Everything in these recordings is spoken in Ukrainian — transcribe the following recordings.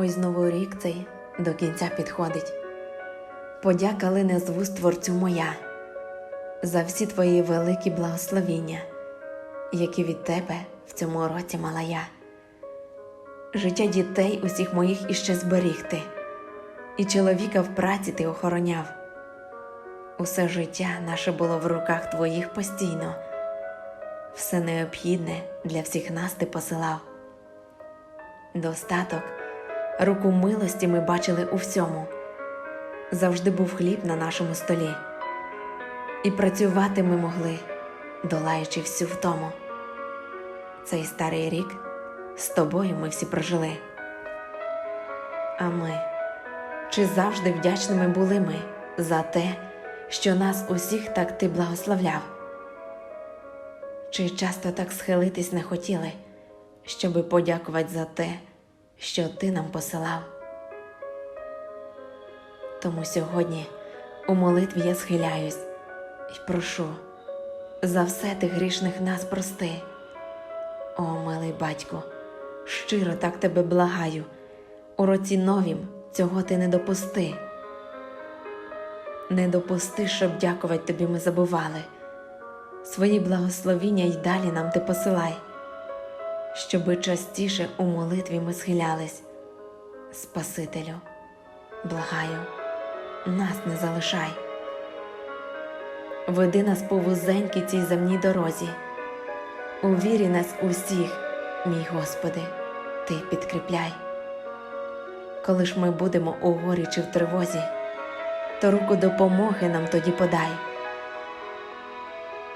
Ось знову рік цей до кінця підходить. Подяка лине з вуст творцю моя за всі твої великі благословіння, які від тебе в цьому році мала я. Життя дітей усіх моїх іще зберіг ти, і чоловіка в праці ти охороняв. Усе життя наше було в руках твоїх постійно, все необхідне для всіх нас ти посилав. Достаток, руку милості ми бачили у всьому. Завжди був хліб на нашому столі, і працювати ми могли, долаючи всю втому. Цей старий рік з тобою ми всі прожили. А ми, чи завжди вдячними були ми за те, що нас усіх так ти благословляв? Чи часто так схилитись не хотіли, щоби подякувати за те, що ти нам посилав? Тому сьогодні у молитві я схиляюсь і прошу за все ти грішних нас прости. О, милий батько, щиро так тебе благаю, у році новім цього ти не допусти. Не допусти, щоб дякувати тобі ми забували. Свої благословіння й далі нам ти посилай, щоби частіше у молитві ми схилялись. Спасителю, благаю, нас не залишай. Веди нас по вузенькій цій земній дорозі. У вірі нас усіх, мій Господи, Ти підкріпляй. Коли ж ми будемо у горі чи в тривозі, то руку допомоги нам тоді подай.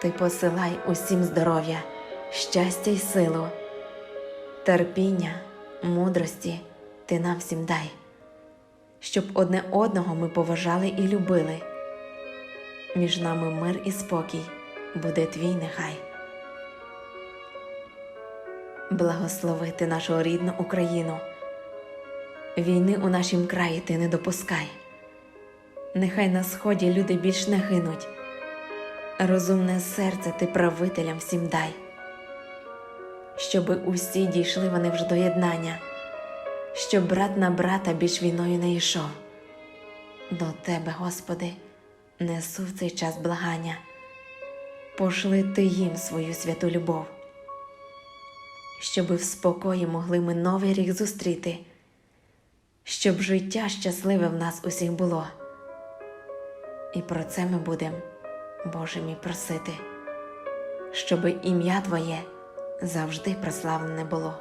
Ти посилай усім здоров'я, щастя й силу, терпіння, мудрості ти нам всім дай, щоб одне одного ми поважали і любили. Між нами мир і спокій буде твій нехай. Благословити нашу рідну Україну. Війни у нашім краї ти не допускай. Нехай на сході люди більш не гинуть. Розумне серце ти правителям всім дай, щоби усі дійшли вони вже до єднання, щоб брат на брата більш війною не йшов. До тебе, Господи, несу в цей час благання, пошли ти їм свою святу любов, щоби в спокої могли ми новий рік зустріти, щоб життя щасливе в нас усіх було. І про це ми будемо, Боже мій, просити, щоби ім'я Твоє завжди прославлене було.